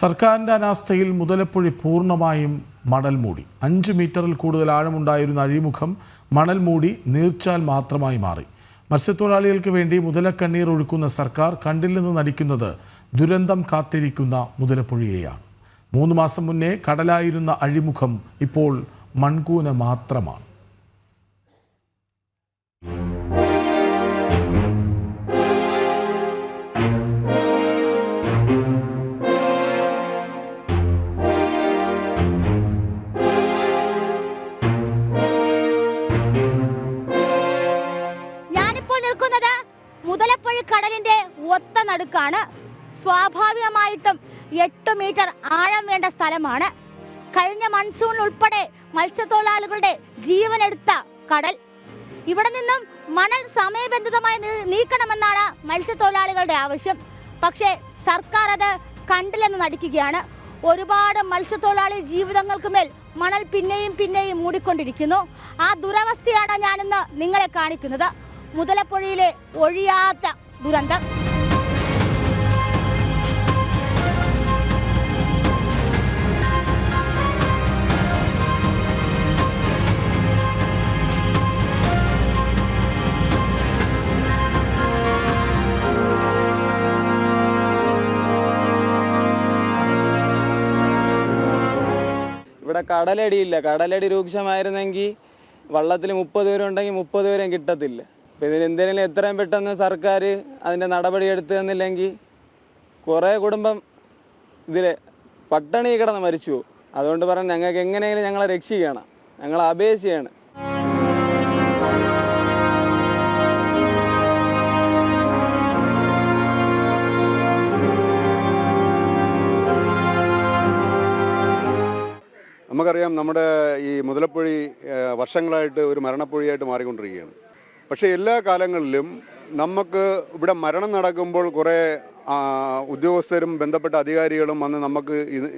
സർക്കാരിന്റെ അനാസ്ഥയിൽ മുതലപ്പുഴി പൂർണമായും മണൽ മൂടി. അഞ്ച് മീറ്ററിൽ കൂടുതൽ ആഴമുണ്ടായിരുന്ന അഴിമുഖം മണൽ മൂടി നീർച്ചാൽ മാത്രമായി മാറി. മത്സ്യത്തൊഴിലാളികൾക്ക് വേണ്ടി മുതലക്കണ്ണീർ ഒഴുക്കുന്ന സർക്കാർ കണ്ടിൽ നിന്ന് നടിക്കുന്നത് ദുരന്തം കാത്തിരിക്കുന്ന മുതലപ്പുഴയെയാണ്. മൂന്ന് മാസം മുന്നേ കടലായിരുന്ന അഴിമുഖം ഇപ്പോൾ മൺകൂന മാത്രമാണ്. നിൽക്കുന്നത് മുതലപ്പുഴ കടലിന്റെ ഒത്ത നടുക്കാണ്. സ്വാഭാവികമായിട്ടും എട്ട് മീറ്റർ ആഴം വേണ്ട സ്ഥലമാണ്. കഴിഞ്ഞ മൺസൂൺ ഉൾപ്പെടെ മത്സ്യത്തൊഴിലാളികളുടെ ജീവനെടുത്ത കടൽ. ഇവിടെ നിന്നും മണൽ സമയബന്ധിതമായി നീക്കണമെന്നാണ് മത്സ്യത്തൊഴിലാളികളുടെ ആവശ്യം. പക്ഷേ സർക്കാർ അത് കണ്ടില്ലെന്ന് നടിക്കുകയാണ്. ഒരുപാട് മത്സ്യത്തൊഴിലാളി ജീവിതങ്ങൾക്ക് മേൽ മണൽ പിന്നെയും പിന്നെയും മൂടിക്കൊണ്ടിരിക്കുന്നു. ആ ദുരവസ്ഥയാണ് ഞാനിന്ന് നിങ്ങളെ കാണിക്കുന്നത്. മുതലപ്പുഴയിലെ ഒഴിയാത്ത ദുരന്തം. ഇവിടെ കടലടിയില്ല. കടലടി രൂക്ഷമായിരുന്നെങ്കിൽ വള്ളത്തിൽ മുപ്പത് പേരുണ്ടെങ്കിൽ മുപ്പത് പേരും കിട്ടത്തില്ല. അപ്പം ഇതിന് എന്തെങ്കിലും എത്രയും പെട്ടെന്ന് സർക്കാർ അതിന്റെ നടപടി എടുത്തു തന്നില്ലെങ്കിൽ കുറേ കുടുംബം ഇതിൽ പട്ടണി കിടന്ന് മരിച്ചു പോകും. അതുകൊണ്ട് പറഞ്ഞ് ഞങ്ങൾക്ക് എങ്ങനെയെങ്കിലും ഞങ്ങളെ രക്ഷിക്കണം. ഞങ്ങൾ അപേക്ഷയാണ് നമുക്കറിയാം നമ്മുടെ ഈ മുതലപ്പുഴി വർഷങ്ങളായിട്ട് ഒരു മരണപ്പുഴിയായിട്ട് മാറിക്കൊണ്ടിരിക്കുകയാണ്. പക്ഷേ എല്ലാ കാലങ്ങളിലും നമുക്ക് ഇവിടെ മരണം നടക്കുമ്പോൾ കുറേ ഉദ്യോഗസ്ഥരും ബന്ധപ്പെട്ട അധികാരികളും വന്ന് നമുക്ക്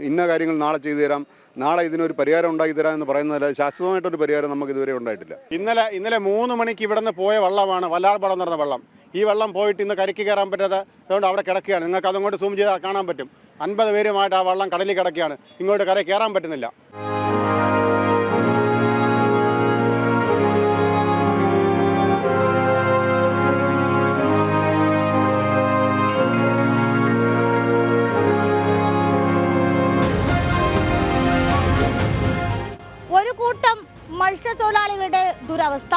ഇന്ന കാര്യങ്ങൾ നാളെ ചെയ്തു തരാം നാളെ ഇതിനൊരു പരിഹാരം ഉണ്ടാക്കി തരാം എന്ന് പറയുന്നതല്ല ശാശ്വതമായിട്ടൊരു പരിഹാരം നമുക്ക് ഇതുവരെ ഉണ്ടായിട്ടില്ല. ഇന്നലെ ഇന്നലെ മൂന്ന് മണിക്ക് ഇവിടെ നിന്ന് പോയ വള്ളമാണ് വല്ലാർപടം നടന്ന വെള്ളം. ഈ വെള്ളം പോയിട്ട് ഇന്ന് കരയ്ക്ക് കയറാൻ പറ്റാതെ അതുകൊണ്ട് അവിടെ കിടക്കുകയാണ്. നിങ്ങൾക്ക് അതങ്ങോട്ട് സൂം ചെയ്താൽ കാണാൻ പറ്റും. അൻപത് പേരുമായിട്ട് ആ വള്ളം കടലിൽ കിടക്കുകയാണ്. ഇങ്ങോട്ട് കര കയറാൻ പറ്റുന്നില്ല. ഒരു കൂട്ടം മത്സ്യത്തൊഴിലാളികളുടെ ദുരവസ്ഥ.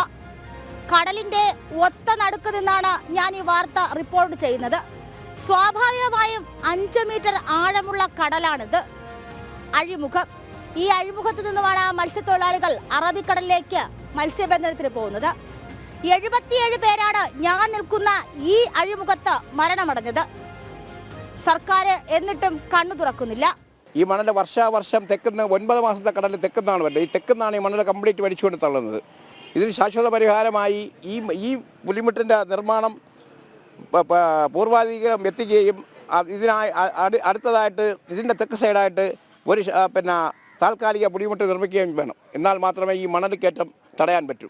കടലിന്റെ ഒത്ത നടുക്ക് നിന്നാണ് ഞാൻ ഈ വാർത്ത റിപ്പോർട്ട് ചെയ്യുന്നത്. സ്വാഭാവികമായും അഞ്ച് മീറ്റർ ആഴമുള്ള കടലാണിത്. അഴിമുഖം. ഈ അഴിമുഖത്ത് നിന്നുമാണ് മത്സ്യത്തൊഴിലാളികൾ അറബിക്കടലിലേക്ക് മത്സ്യബന്ധനത്തിന് പോകുന്നത്. എഴുപത്തിയേഴ് പേരാണ് ഞാൻ നിൽക്കുന്ന ഈ അഴിമുഖത്ത് മരണമടഞ്ഞത്. സർക്കാർ എന്നിട്ടും കണ്ണു തുറക്കുന്നില്ല. ഈ മണൽ വർഷാവർഷം തെക്കുന്ന ഒൻപത് മാസത്തെ കടലിൽ തെക്കുന്നാണ് വരുന്നത് ഈ തെക്കുന്നാണ് ഈ മണൽ കംപ്ലീറ്റ് വലിച്ചുകൊണ്ട് തള്ളുന്നത്. ഇതിന് ശാശ്വത പരിഹാരമായി ഈ ഈ പുലിമുട്ടിന്റെ നിർമ്മാണം പൂർവാധികം എത്തിക്കുകയും ഇതിനായി അടുത്തതായിട്ട് ഇതിന്റെ തെക്ക് സൈഡായിട്ട് ഒരു പിന്നെ താൽക്കാലിക പുലിമുട്ട് നിർമ്മിക്കുകയും വേണം. എന്നാൽ മാത്രമേ ഈ മണൽ കയറ്റം തടയാൻ പറ്റൂ.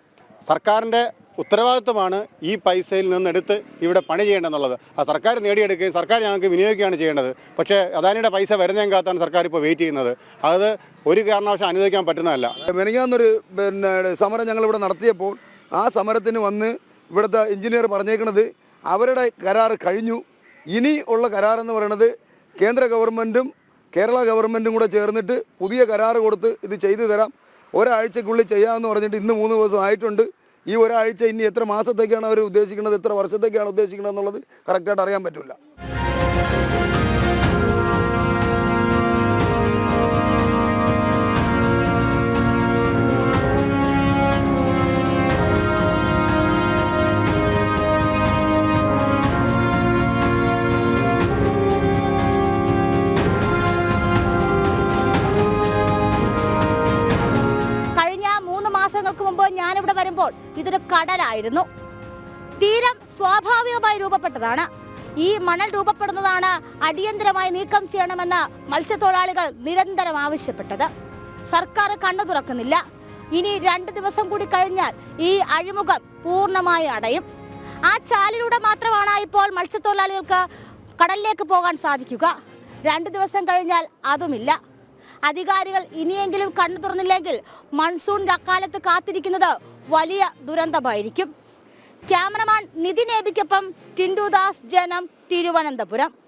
സർക്കാരിന്റെ ഉത്തരവാദിത്വമാണ് ഈ പൈസയിൽ നിന്നെടുത്ത് ഇവിടെ പണി ചെയ്യേണ്ടതെന്നുള്ളത്. ആ സർക്കാർ നേടിയെടുക്കുകയും സർക്കാർ ഞങ്ങൾക്ക് വിനിയോഗിക്കുകയാണ് ചെയ്യേണ്ടത്. പക്ഷേ അദാനിയുടെ പൈസ വരുന്നതും കാത്താണ് സർക്കാർ ഇപ്പോൾ വെയിറ്റ് ചെയ്യുന്നത്. അത് ഒരു കാരണവശാലും അനുവദിക്കാൻ പറ്റുന്നതല്ല. മെനങ്ങാന്നൊരു പിന്നെ സമരം ഞങ്ങളിവിടെ നടത്തിയപ്പോൾ ആ സമരത്തിന് വന്ന് ഇവിടുത്തെ എഞ്ചിനീയർ പറഞ്ഞേക്കുന്നത് അവരുടെ കരാർ കഴിഞ്ഞു. ഇനി ഉള്ള കരാർ എന്ന് പറയുന്നത് കേന്ദ്ര ഗവൺമെന്റും കേരള ഗവൺമെന്റും കൂടെ ചേർന്നിട്ട് പുതിയ കരാർ കൊടുത്ത് ഇത് ചെയ്തു തരാം. ഒരാഴ്ചക്കുള്ളിൽ ചെയ്യാമെന്ന് പറഞ്ഞിട്ട് ഇന്ന് മൂന്ന് ദിവസം ആയിട്ടുണ്ട്. ഈ ഒരാഴ്ച ഇനി എത്ര മാസത്തേക്കാണ് അവർ ഉദ്ദേശിക്കുന്നത് എത്ര വർഷത്തേക്കാണ് ഉദ്ദേശിക്കുന്നത് എന്നുള്ളത് കറക്റ്റായിട്ട് അറിയാൻ പറ്റില്ല ഞാനിവിടെ ഇതൊരു കടലായിരുന്നു. തീരം സ്വാഭാവികമായി രൂപപ്പെട്ടതാണ്. ഈ മണൽ രൂപപ്പെടുന്നതാണ് അടിയന്തരമായി നീക്കം ചെയ്യണമെന്ന് മത്സ്യത്തൊഴിലാളികൾ നിരന്തരം ആവശ്യപ്പെട്ടത്. സർക്കാർ കണ്ണു തുറക്കുന്നില്ല. ഇനി രണ്ട് ദിവസം കൂടി കഴിഞ്ഞാൽ ഈ അഴിമുഖം പൂർണമായി അടയും. ആ ചാലിലൂടെ മാത്രമാണ് ഇപ്പോൾ മത്സ്യത്തൊഴിലാളികൾക്ക് കടലിലേക്ക് പോകാൻ സാധിക്കുക. രണ്ട് ദിവസം കഴിഞ്ഞാൽ അതുമില്ല. അധികാരികൾ ഇനിയെങ്കിലും കണ്ണു തുറന്നില്ലെങ്കിൽ മൺസൂൺ അക്കാലത്ത് കാത്തിരിക്കുന്നത് വലിയ ദുരന്തമായിരിക്കും. ക്യാമറമാൻ നിതിൻ ടിൻഡുദാസ് ടിൻഡു ദാസ് ജനം തിരുവനന്തപുരം.